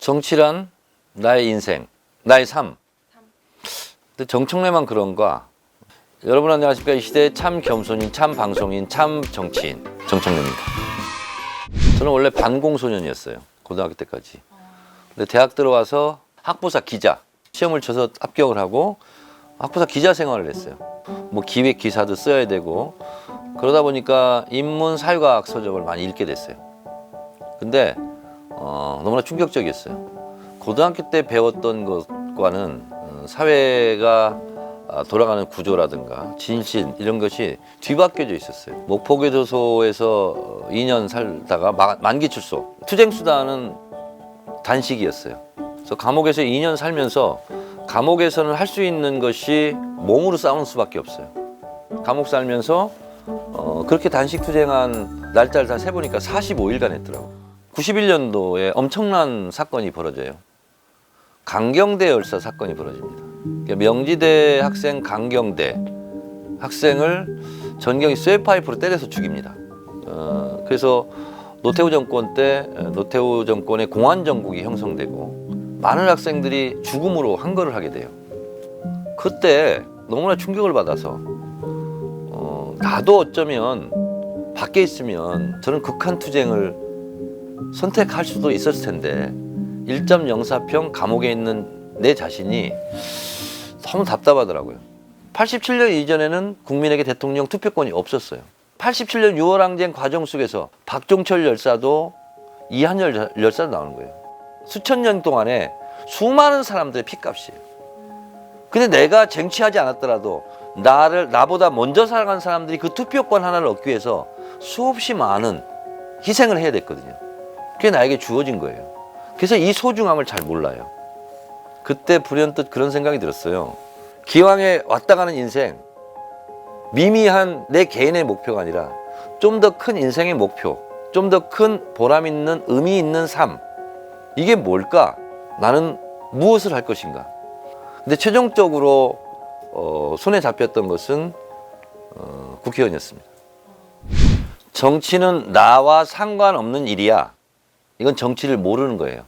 정치란 나의 인생, 나의 삶. 근데 정청래만 그런가? 여러분 안녕하십니까? 이 시대의 참 겸손인, 참 방송인, 참 정치인 정청래입니다. 저는 원래 반공소년이었어요. 고등학교 때까지. 근데 대학 들어와서 학부사 기자 시험을 쳐서 합격을 하고 학부사 기자 생활을 했어요. 뭐 기획 기사도 써야 되고 그러다 보니까 인문 사회과학 서적을 많이 읽게 됐어요. 근데 어, 너무나 충격적이었어요. 고등학교 때 배웠던 것과는 어, 사회가 아, 돌아가는 구조라든가 진실 이런 것이 뒤바뀌어져 있었어요. 목포교도소에서 2년 살다가 마- 만기 출소. 투쟁 수단은 단식이었어요. 그래서 감옥에서 2년 살면서 감옥에서는 할 수 있는 것이 몸으로 싸우는 수밖에 없어요. 감옥 살면서 어, 그렇게 단식 투쟁한 날짜를 다 세보니까 45일간 했더라고. 91년도에 엄청난 사건이 벌어져요. 강경대 열사 사건이 벌어집니다. 그러니까 명지대 학생 강경대 학생을 전경이 쇠파이프로 때려서 죽입니다. 어, 그래서 노태우 정권 때 어, 노태우 정권의 공안 정국이 형성되고 많은 학생들이 죽음으로 한거를 하게 돼요. 그때 너무나 충격을 받아서 어, 나도 어쩌면 밖에 있으면 저는 극한 투쟁을 선택할 수도 있었을 텐데 1.04평 감옥에 있는 내 자신이 너무 답답하더라고요. 87년 이전에는 국민에게 대통령 투표권이 없었어요. 87년 6월 항쟁 과정 속에서 박종철 열사도 이한열 열사도 나오는 거예요. 수천 년 동안에 수많은 사람들의 피값이에요. 근데 내가 쟁취하지 않았더라도 나를 나보다 먼저 살아간 사람들이 그 투표권 하나를 얻기 위해서 수없이 많은 희생을 해야 됐거든요. 그게 나에게 주어진 거예요. 그래서 이 소중함을 잘 몰라요. 그때 불현듯 그런 생각이 들었어요. 기왕에 왔다 가는 인생, 미미한 내 개인의 목표가 아니라 좀 더 큰 인생의 목표, 좀 더 큰 보람 있는 의미 있는 삶. 이게 뭘까? 나는 무엇을 할 것인가? 근데 최종적으로 어, 손에 잡혔던 것은 어, 국회의원이었습니다. 정치는 나와 상관없는 일이야. 이건 정치를 모르는 거예요.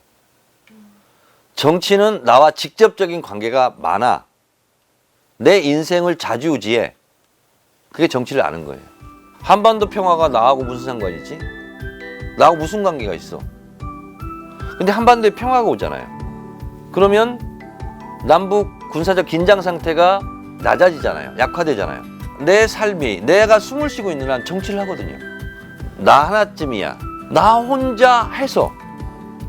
정치는 나와 직접적인 관계가 많아. 내 인생을 자주우지해. 그게 정치를 아는 거예요. 한반도 평화가 나하고 무슨 상관이지? 나하고 무슨 관계가 있어? 근데 한반도에 평화가 오잖아요. 그러면 남북 군사적 긴장 상태가 낮아지잖아요. 약화되잖아요. 내 삶이 내가 숨을 쉬고 있는 한 정치를 하거든요. 나 하나쯤이야. 나 혼자 해서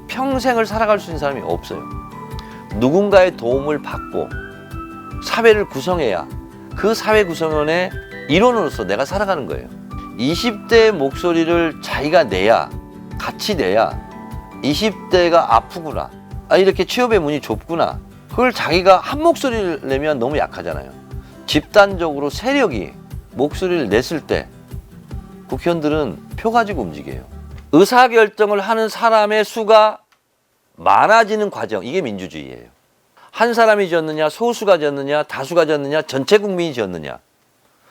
평생을 살아갈 수 있는 사람이 없어요. 누군가의 도움을 받고 사회를 구성해야 그 사회 구성원의 일원으로서 내가 살아가는 거예요. 20대의 목소리를 자기가 내야 같이 내야 20대가 아프구나. 아 이렇게 취업의 문이 좁구나. 그걸 자기가 한 목소리를 내면 너무 약하잖아요. 집단적으로 세력이 목소리를 냈을 때 국회의원들은 표 가지고 움직여요. 의사결정을 하는 사람의 수가 많아지는 과정, 이게 민주주의예요. 한 사람이 졌느냐, 소수가 졌느냐, 다수가 졌느냐, 전체 국민이 졌느냐,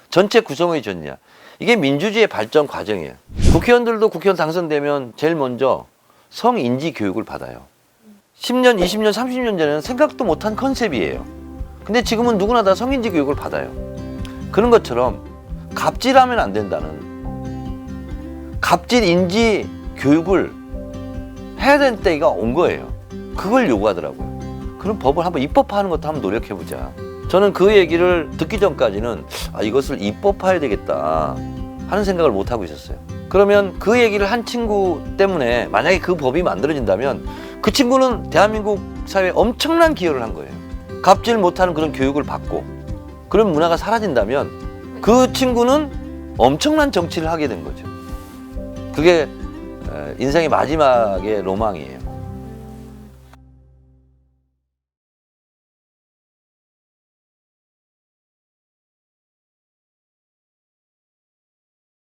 전체 구성원이 졌느냐. 이게 민주주의의 발전 과정이에요. 국회의원들도 국회의원 당선되면 제일 먼저 성인지 교육을 받아요. 10년, 20년, 30년 전에는 생각도 못한 컨셉이에요. 근데 지금은 누구나 다 성인지 교육을 받아요. 그런 것처럼 갑질하면 안 된다는 갑질 인지 교육을 해야 되는 때가 온 거예요. 그걸 요구하더라고요. 그럼 법을 한번 입법화하는 것도 한번 노력해보자. 저는 그 얘기를 듣기 전까지는 아, 이것을 입법화해야 되겠다 하는 생각을 못 하고 있었어요. 그러면 그 얘기를 한 친구 때문에 만약에 그 법이 만들어진다면 그 친구는 대한민국 사회에 엄청난 기여를 한 거예요. 갑질 못하는 그런 교육을 받고 그런 문화가 사라진다면 그 친구는 엄청난 정치를 하게 된 거죠. 그게 에, 인생의 마지막의 로망이에요.